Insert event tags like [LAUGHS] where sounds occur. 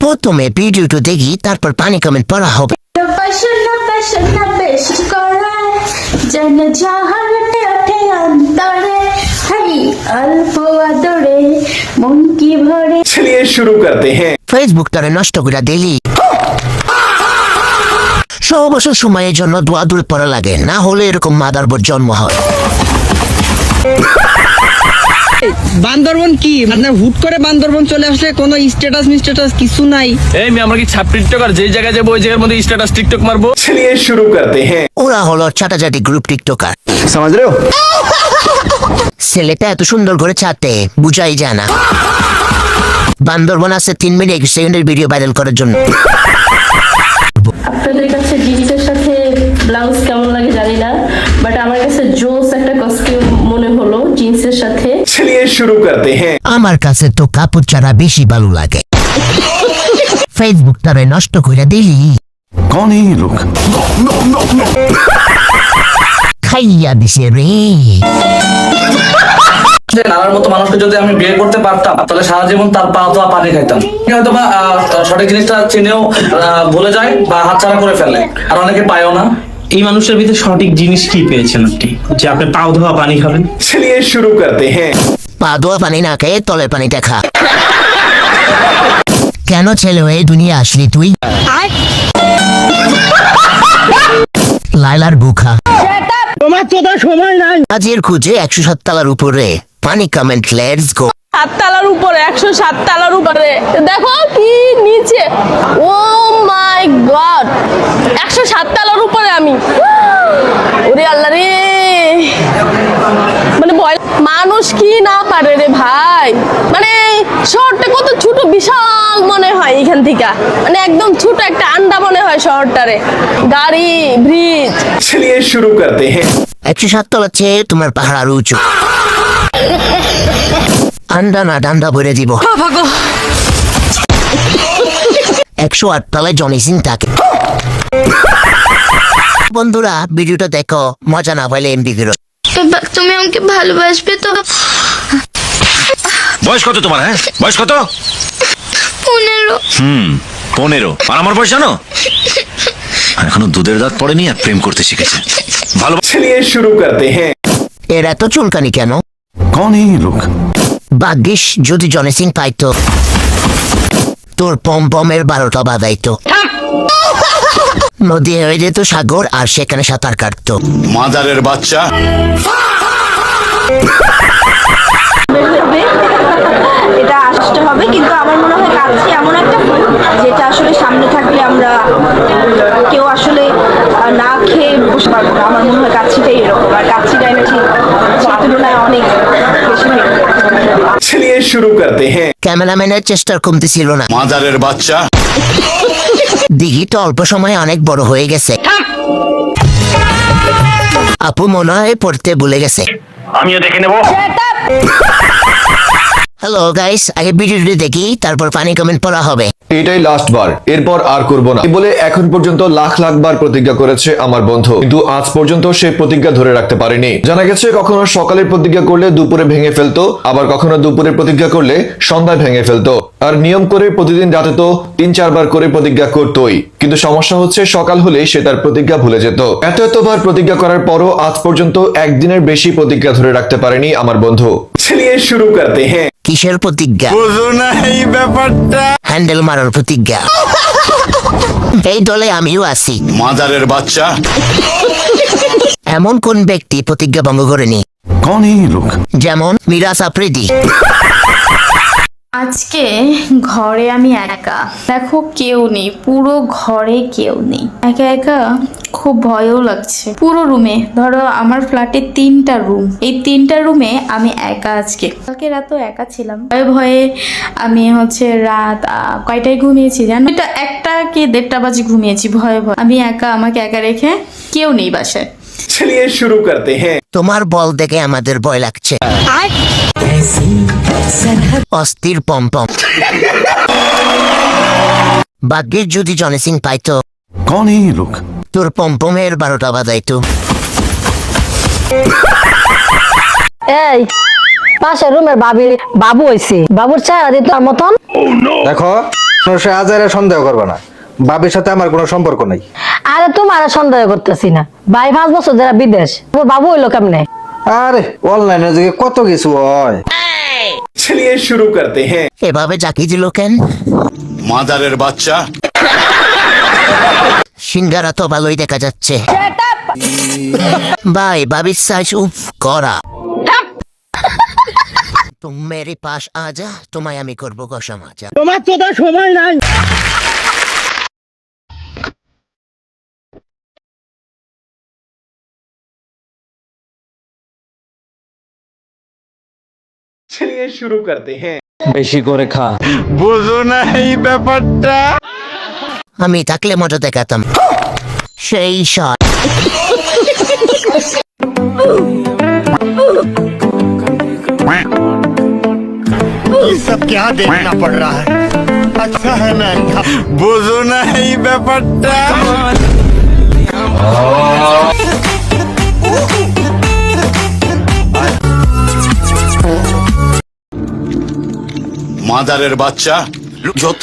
প্রথমে ভিডিওটা দেখি তারপর পানি কমেন্ট পড়া হবে। চলিয়ে শুরু করতে হ্যাঁ। ফেসবুক তারা নষ্ট করে দিলি। সহবাসের সময়ের জন্য দোয়া দূর পড়া লাগে না হলে এরকম মাদারবোর জন্ম হয়। বান্দরবন কি? আপনার হুট করে বান্দরবন চলে আসলে কোনো স্ট্যাটাস মিস্ট্যাটাস কিছু নাই। এই আমি আমরা কি ছাপ টিকটক আর জায়গায় যাব ওই জায়গার মধ্যে স্ট্যাটাস টিকটক মারবো? চলিয়ে শুরু করতে হ্যাঁ। ওরা হলো চাটাচাটি গ্রুপ টিকটকার। সমাজ রেও ছেলেটা এত সুন্দর করে ছাতে বুঝাই যায় না। বান্দরবন আছে তিন মিনিট এক সেকেন্ডের ভিডিও ভাইরাল করার জন্য। শুরু করতে হ্যাঁ। আমার কাছে তো কাপড় ছাড়া বেশি ভালো লাগে। ফেসবুকটারে নষ্ট করে দিলি। কন এই লোক? খাইয়া দিছে রে। নানার মতো মানুষকে যদি আমি বিয়ে করতে পারতাম তাহলে সারা জীবন তার পা ধোয়া পানি খাইতাম। হয়তো বা সঠিক জিনিসটা চিনেও ভুলে যায় বা হাতছাড়া করে ফেলে। আর অনেকে পায়ও না। এই মানুষের ভিতরে সঠিক জিনিস কি পেয়েছেন আপনি? যে আপনি পাও ধোয়া পানি খাবেন? শুরু করতে হ্যাঁ। हैं পা ধোয়া পানি না খেয়ে তলের পানি দেখা কেন ছেলে হয়ে দুনিয়া আসলি তুই? লাইলার বুখা তোমার তো তো সময় নাই। আজের খুঁজে একশো সাত তালার উপরে। পানি কমেন্ট লেটস গো সাত তালার উপরে একশো সাত তালার উপরে। দেখো কি নিচে ও মাই গড একশো সাত তালার উপরে আমি ওরে আল্লাহ রে মানে ভয় মানুষ কি না পারে রে ভাই মানে শহরটা কত ছোট বিশাল মনে হয় এখান থেকে। মানে একদম ছোট একটা আন্ডা মনে হয় শহরটারে। গাড়ি ব্রিজ চলিয়ে শুরু করতে। হ্যাঁ একশো সত্তর চেয়ে তোমার পাহাড় আরও উঁচু। আন্ডা না ডান্ডা ভরে দিব। একশো জনি সিন থাকে। বন্ধুরা ভিডিওটা দেখো মজা না পাইলে এমবি ফেরত তুমি আমাকে ভালোবাসবে তো? বয়স কত তোমার হ্যাঁ? বয়স কত? পনেরো। হুম পনেরো। আর আমার বয়স জানো? এখনও দুধের দাঁত পড়েনি আর প্রেম করতে শিখেছে। ভালোবাসে নিয়ে শুরু করতে হ্যাঁ। এর এত চুলকানি কেন? কোন এই লোক? বাগিস যদি জনে সিং পাইতো তোর পম পমের বারোটা বাজাইতো। নদী হয়ে যেত সাগর আর সেখানে সাঁতার কাটতো। মাদারের বাচ্চা। [LAUGHS] এমন একটা যেটা আসলে সামনে থাকলে আমরা কেউ আসলে না খেয়ে বসে পারব না। আমার মনে হয় কাছিটাই এরকম। আর কাছিটাই ডাইনাটি সে তুলনায় অনেক বেশি চলিয়ে শুরু করতে হ্যাঁ। ক্যামেরাম্যানের চেষ্টার কমতে ছিল না। মাদারের বাচ্চা। দিঘি তো অল্প সময়ে অনেক বড় হয়ে গেছে। আপু মনে হয় পড়তে ভুলে গেছে। আমিও দেখে নেব। হ্যালো গাইস আগে ভিডিওটি দেখি তারপর ফানি কমেন্ট পড়া হবে। এটাই লাস্ট বার এরপর আর করব না। বলে এখন পর্যন্ত লাখ লাখ বার প্রতিজ্ঞা করেছে আমার বন্ধু কিন্তু আজ পর্যন্ত সে প্রতিজ্ঞা ধরে রাখতে পারেনি। জানা গেছে কখনো সকালের প্রতিজ্ঞা করলে দুপুরে ভেঙে ফেলতো আবার কখনো দুপুরে প্রতিজ্ঞা করলে সন্ধ্যায় ভেঙে ফেলতো। আর নিয়ম করে প্রতিদিন রাতে তো তিন চারবার করে প্রতিজ্ঞা করতোই। কিন্তু সমস্যা হচ্ছে সকাল হলেই সে তার প্রতিজ্ঞা ভুলে যেত। এত এতবার প্রতিজ্ঞা করার পরও আজ পর্যন্ত একদিনের বেশি প্রতিজ্ঞা ধরে রাখতে পারেনি আমার বন্ধু। চলিয়ে শুরু করতে হ্যাঁ। কিসের প্রতিজ্ঞা? বুঝো না এই ব্যাপারটা। হ্যান্ডেল মারার প্রতিজ্ঞা। এই দলে আমিও আছি। মাদারের বাচ্চা। এমন কোন ব্যক্তি প্রতিজ্ঞা ভঙ্গ করেনি? কোন এই লোক? যেমন মিরাজ আফ্রিদি। আজকে ঘরে আমি একা। দেখো কেউ নেই পুরো ঘরে কেউ নেই। একা একা খুব ভয়ও লাগছে। পুরো রুমে ধরো আমার ফ্ল্যাটে তিনটা রুম এই তিনটা রুমে আমি একা আজকে। কালকে রাতও একা ছিলাম। ভয়ে ভয়ে আমি হচ্ছে রাত কয়টায় ঘুমিয়েছি জানো? এটা একটা কি দেড়টা বাজে ঘুমিয়েছি ভয়ে ভয়ে। আমি একা আমাকে একা রেখে কেউ নেই বাসায়। চলিয়ে শুরু করতে হ্যাঁ। তোমার বল দেখে আমাদের ভয় লাগছে। অস্থির পম্পম বাগ্যের যদি জনসিং পাইতো कौन है ये लोग তোর পম্পমের বারোটা বাজাইতো এই পাশের রুমের বাবি বাবু হয়েছে বাবুর চায় দিত মতন দেখো সে আজারে সন্দেহ করবে না বাবির সাথে আমার কোনো সম্পর্ক নাই আরে তোমার সন্দেহ করতেছি না ভাই পাঁচ বছর যারা বিদেশ ও বাবু হইলো কেমনে আরে অনলাইনে যে কত কিছু হয় चलिए शुरू करते हैं এভাবে জাকি দিল কেন মাদারের বাচ্চা সিঙ্গারা তো ভালোই দেখা যাচ্ছে। ভাই ভাবি উফ করা তুম মেরি পাশ আজা তোমায় আমি করব কসম আজা তোমার তো সময় নাই। শুরু করতে হ্যাঁ বেশি করে খা। বুঝো না এই ব্যাপারটা। আমি থাকলে মজা দেখাতাম। সেই শট। সব বুঝো না এই ব্যাপারটা। মাদারের বাচ্চা যত